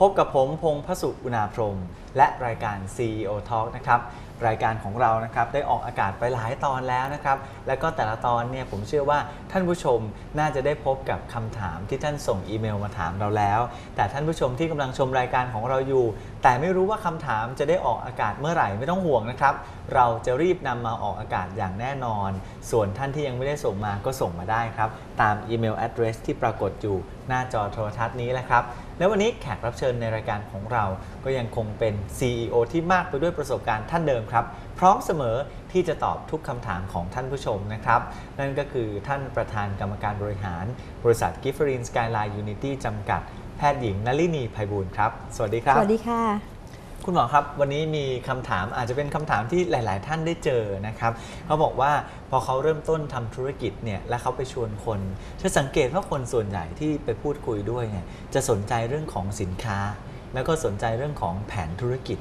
พบกับผมพงษ์พสุอุณาพรม และรายการ CEO Talk นะครับรายการของเรานะครับได้ออกอากาศไปหลายตอนแล้วนะครับ และก็แต่ละตอนเนี่ยผมเชื่อว่าท่านผู้ชมน่าจะได้พบกับคำถามที่ท่านส่งอีเมลมาถามเราแล้ว แต่ท่านผู้ชมที่กำลังชมรายการของเราอยู่ แต่ไม่รู้ว่าคำถามจะได้ออกอากาศเมื่อไหร่ไม่ต้องห่วงนะครับ เราจะรีบนำมาออกอากาศอย่างแน่นอน ส่วนท่านที่ยังไม่ได้ส่งมาก็ส่งมาได้ครับ ตามอีเมล address ที่ปรากฏอยู่หน้าจอโทรทัศน์นี้แหละครับ และวันนี้แขกรับเชิญในรายการของเราก็ยังคงเป็น CEO ที่มากไปด้วยประสบการณ์ท่านเดิมครับ พร้อมเสมอที่จะตอบทุกคำถามของท่านผู้ชมนะครับ นั่นก็คือท่านประธานกรรมการบริหาร บริษัทกิฟฟรินสกายไลน์ยูนิตี้จำกัด แพทย์หญิงนลินีไพบูลย์ครับ สวัสดีครับ สวัสดีค่ะ คุณหมอครับวันนี้มีคำถามอาจจะเป็นคำถามที่หลาย ๆ ท่านได้เจอนะครับเขาบอกว่าพอเขาเริ่มต้นทำธุรกิจเนี่ยแล้วเขาไปชวนคน จะสังเกตว่าคนส่วนใหญ่ที่ไปพูดคุยด้วยเนี่ยจะสนใจเรื่องของสินค้า แล้วก็สนใจเรื่องของแผนธุรกิจ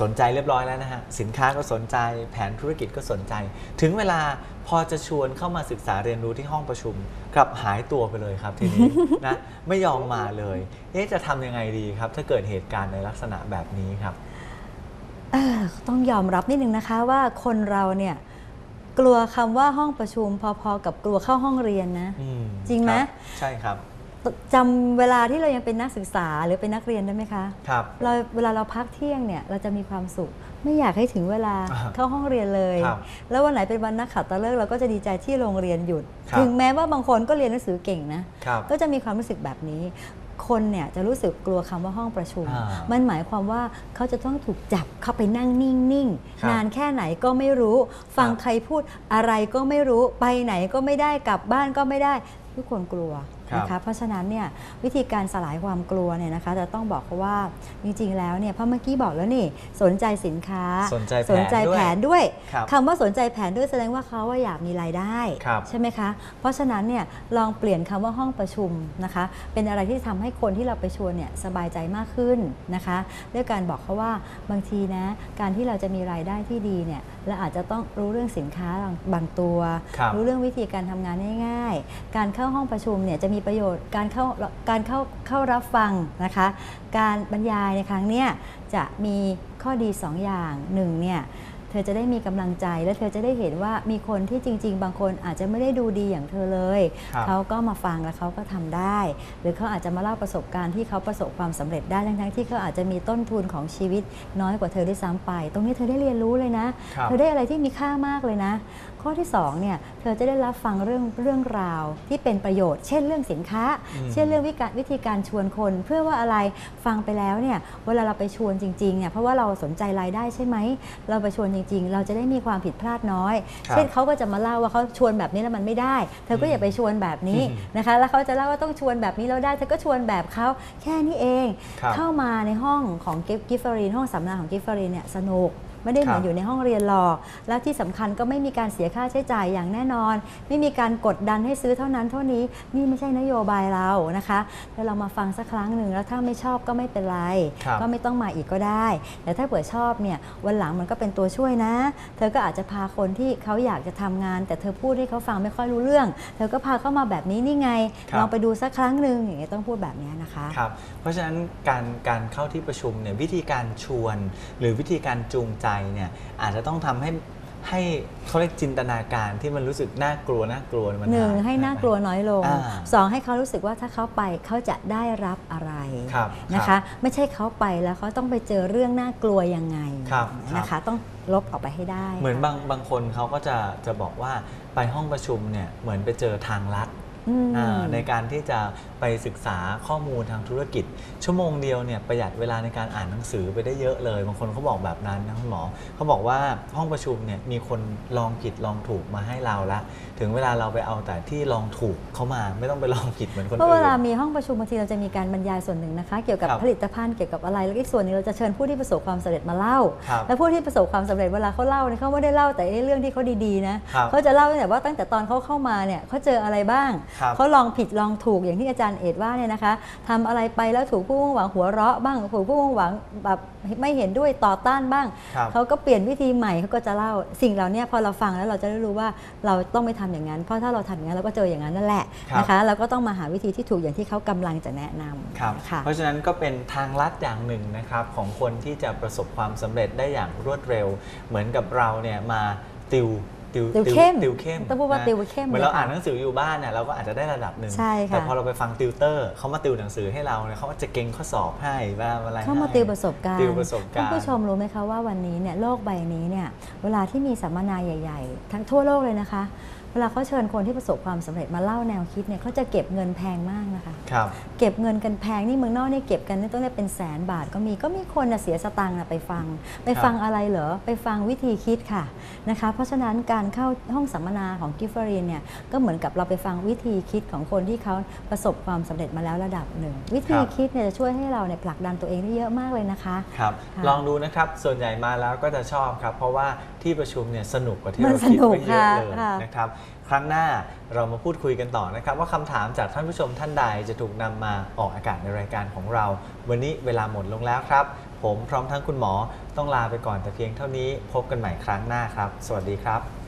สนใจเรียบร้อยแล้วนะฮะ สินค้าก็สนใจ แผนธุรกิจก็สนใจ ถึงเวลาพอจะชวนเข้ามาศึกษาเรียนรู้ที่ห้องประชุม กลับหายตัวไปเลยครับทีนี้นะไม่ยอมมาเลยเอ๊ะจะทำยังไงดีครับ ถ้าเกิดเหตุการณ์ในลักษณะแบบนี้ครับเอ่อต้องยอมรับนิดนึงนะคะว่าคนเราเนี่ยกลัวคำว่าห้องประชุมพอๆ กับกลัวเข้าห้องเรียนนะอืมจริงไหมคบใช่ครับ จำเวลาที่เรายังเป็นนักศึกษาหรือเป็นนักเรียนได้ไหมคะครับเราเวลาเราพักเที่ยงเนี่ยเราจะมีความสุข ไม่อยากให้ถึงเวลาอ่าเข้าห้องเรียนเลยครับแล้ววันไหนเป็นวันนักขัตฤกษ์เราก็จะดีใจที่โรงเรียนหยุดครับถึงแม้ว่าบางคนก็เรียนหนังสือเก่งนะครับก็จะมีความรู้สึกแบบนี้ คนเนี่ยจะรู้สึกกลัวคำว่าห้องประชุมอ่ามันหมายความว่าเขาจะต้องถูกจับเข้าไปนั่งนิ่งครับๆนานแค่ไหนก็ไม่รู้ ฟังครับใครพูดอะไรก็ไม่รู้ไปไหนก็ไม่ได้กลับบ้านก็ไม่ได้ทุกคนกลัวครับ นะคะเพราะฉะนั้นเนี่ยวิธีการสลายความกลัวเนี่ยนะคะจะต้องบอกเขาว่าจริงๆแล้วเนี่ยเพราะเมื่อกี้บอกแล้วนี่สนใจสินค้าสนใจแผนสนใจด้วยแผนด้วยครับคำว่าสนใจแผนด้วยแสดงว่าเขาว่าอยากมีรายได้ครับใช่ไหมคะเพราะฉะนั้นเนี่ยลองเปลี่ยนคำว่าห้องประชุมนะคะเป็นอะไรที่ทำให้คนที่เราไปชวนเนี่ยสบายใจมากขึ้นนะคะด้วยการบอกเขาว่าบางทีนะการที่เราจะมีรายได้ที่ดีเนี่ยเราอาจจะต้องรู้เรื่องสินค้าบางบางตัวครับรู้เรื่องวิธีการทำงานง่าย ๆ การเข้าห้องประชุมเนี่ยจะมีประโยชน์ การเข้าการเข้าเข้ารับฟังนะคะ การบรรยายในครั้งเนี้ยจะมีข้อดี 2 อย่างหนึ่งเนี่ยเธอจะได้มีกำลังใจและเธอจะได้เห็นว่ามีคนที่จริง ๆ บางคนอาจจะไม่ได้ดูดีอย่างเธอเลยครับเขาก็มาฟังแล้วเขาก็ทำได้ หรือเขาอาจจะมาเล่าประสบการณ์ที่เขาประสบความสำเร็จได้ทั้งๆที่เขาอาจจะมีต้นทุนของชีวิตน้อยกว่าเธอด้วยซ้ำไป ตรงนี้เธอได้เรียนรู้เลยนะครับเธอได้อะไรที่มีค่ามากเลยนะ ข้อที่สองเนี่ยเธอจะได้รับฟังเรื่องเรื่องราวที่เป็นประโยชน์ เช่นเรื่องสินค้าอืมเช่นเรื่องวิการวิธีการชวนคน เพื่อว่าอะไรฟังไปแล้วเนี่ยเวลาเราไปชวนจริงๆเนี่ยเพราะว่าเราสนใจรายได้ใช่ไหมเราไปชวนจริง ๆ เราจะได้มีความผิดพลาดน้อยครับเช่นเขาก็จะมาเล่าว่าเขาชวนแบบนี้แล้วมันไม่ได้ เธอก็อย่าไปชวนแบบนี้อืมนะคะแล้วเขาจะเล่าว่าต้องชวนแบบนี้แล้วได้เธอก็ชวนแบบเขาแค่นี้เองครับเข้ามาในห้องของกิฟฟรีนห้องสัมมนาของกิฟฟรีนเนี่ยสนุก ไม่ได้เหมือครันบอยู่ในห้องเรียนหรอก แล้วที่สำคัญก็ไม่มีการเสียค่าใช้จ่ายอย่างแน่นอน ไม่มีการกดดันให้ซื้อเท่านั้นเท่านี้นี่ไม่ใช่นโยบายเรานะคะแล้วเรามาฟังสักครั้งหนึ่งแล้วถ้าไม่ชอบก็ไม่เป็นไรครับก็ไม่ต้องมาอีกก็ได้ แต่ถ้าเผื่อชอบเนี่ยวันหลังมันก็เป็นตัวช่วยนะ เธอก็อาจจะพาคนที่เขาอยากจะทำงาน แต่เธอพูดให้เขาฟังไม่ค่อยรู้เรื่อง เธอก็พาเข้ามาแบบนี้นี่ไงครับลองไปดูสักครั้งหนึ่งอย่างเงี้ยต้องพูดแบบนี้นะคะครับเพราะฉะนั้นการการเข้าที่ประชุมเนี่ยวิธีการชวน หรือวิธีการจูงใจเนี่ยอาจจะต้องทำให้ให้เขาเรียกจินตนาการที่มันรู้สึกน่ากลัวน่ากลัวมันหนึ่งายให้น่ากลัวน้อยลงอ่าสองให้เขารู้สึกว่าถ้าเขาไปเขาจะได้รับอะไรครับนะครัคะบไม่ใช่เขาไปแล้วเขาต้องไปเจอเรื่องน่ากลัวยังไงครับนะคะ ต้องลบออกไปให้ได้ เหมือนค่ะบางบางคนเขาก็จะจะบอกว่าไปห้องประชุมเนี่ยเหมือนไปเจอทางลัดอืมอ่า ในการที่จะไปศึกษาข้อมูลทางธุรกิจ ชั่วโมงเดียวเนี่ยประหยัดเวลาในการอ่านหนังสือไปได้เยอะเลยบางคนเขาบอกแบบนั้นนะคุณหมอเขาบอกว่าห้องประชุมเนี่ยมีคนลองผิดลองถูกมาให้เราละ ถึงเวลาเราไปเอาแต่ที่ลองถูกเขามาไม่ต้องไปลองผิดเหมือนคนเพราะเวอื่นลามีห้องประชุมบางทีเราจะมีการบรรยายส่วนหนึ่งนะคะ เกี่ยวกับครับผลิตภัณฑ์เกี่ยวกับอะไรแล้วอีกส่วนหนึงเราจะเชิญผู้ที่ประสบความสำเร็จมาเล่าครับแล้วผู้ที่ประสบความสำเร็จเวลาเขาเล่าเนี่ยเขาไม่ได้เล่าแต่เรื่องที่เขาดีๆนะครับเขาจะเล่าตั้งแต่ว่าตั้งแต่ตอนเขาเข้ามาเนี่ยเขาเจออะไรบ้างครับเขาลองผิดลองถูกอย่างที่อาจารย์เอกว่าเนี่ยนะคะทำอะไรไปแล้วถูกผู้มุ่งหวังหัวเราะบ้างถูกผู้มุ่งหวังแบบไม่เห็นด้วยต่อต้านบ้างครับเขาก็เปลี่ยนวิธีใหม่เขาก็จะเล่าสิ่งเหล่านี้พอเราฟังแล้วเราจะได้รู้ว่าเราต้องไม่ทำอย่างนั้น เพราะถ้าเราทำอย่างนั้นเราก็เจออย่างนั้นนั่นแหละครับนะคะเราก็ต้องมาหาวิธีที่ถูกอย่างที่เขากำลังจะแนะนำครับค่ะเพราะฉะนั้นก็เป็นทางลัดอย่างหนึ่งนะครับของคนที่จะประสบความสำเร็จได้อย่างรวดเร็ว เหมือนกับเราเนี่ยมาติว ติวติวเข้มติวเข้มต้องพูดว่านะติวเข้มเหมือนเราเลยค่ะอ่านหนังสืออยู่บ้านเนี่ยเราก็อาจจะได้ระดับหนึ่งใช่ค่ะแต่พอเราไปฟังติวเตอร์เขามาติวหนังสือให้เราเนี่ยเขาก็จะเก่งข้อสอบให้บ้างอะไรเข้ามาให้ติวประสบการณ์ติวประสบการณ์ท่านผู้ชมรู้ไหมคะว่าวันนี้เนี่ยโลกใบนี้เนี่ยเวลาที่มีสัมมนาใหญ่ ๆ ทั้งทั่วโลกเลยนะคะ เวลาเขาเชิญคนที่ประสบความสำเร็จมาเล่าแนวคิดเนี่ยเขาจะเก็บเงินแพงมากนะคะครับเก็บเงินกันแพงนี่เมืองนอกนี่เก็บกันนี่ต้องได้เป็นแสนบาทก็มีก็มีคนน่ะเสียสตังค์น่ะไปฟัง ไปฟังอะไรเหรอไปฟังวิธีคิดค่ะนะคะเพราะฉะนั้นการเข้าห้องสัมมนาของกิฟเฟอรีนเนี่ยก็เหมือนกับเราไปฟังวิธีคิดของคนที่เขาประสบความสำเร็จมาแล้วระดับหนึ่ง วิธีครับคิดเนี่ยจะช่วยให้เราเนี่ยผลักดันตัวเองได้เยอะมากเลยนะคะครับค่ะลองดูนะครับส่วนใหญ่มาแล้วก็จะชอบครับ เพราะว่าที่ประชุมเนี่ยสนุกกว่าที่มันเราคิดสนุกไว้เยอะค่ะเลยค่ะนะครับครั้งหน้าเรามาพูดคุยกันต่อนะครับ ว่าคำถามจากท่านผู้ชมท่านใดจะถูกนำมาออกอากาศในรายการของเรา วันนี้เวลาหมดลงแล้วครับ ผมพร้อมทั้งคุณหมอต้องลาไปก่อนแต่เพียงเท่านี้พบกันใหม่ครั้งหน้าครับ สวัสดีครับ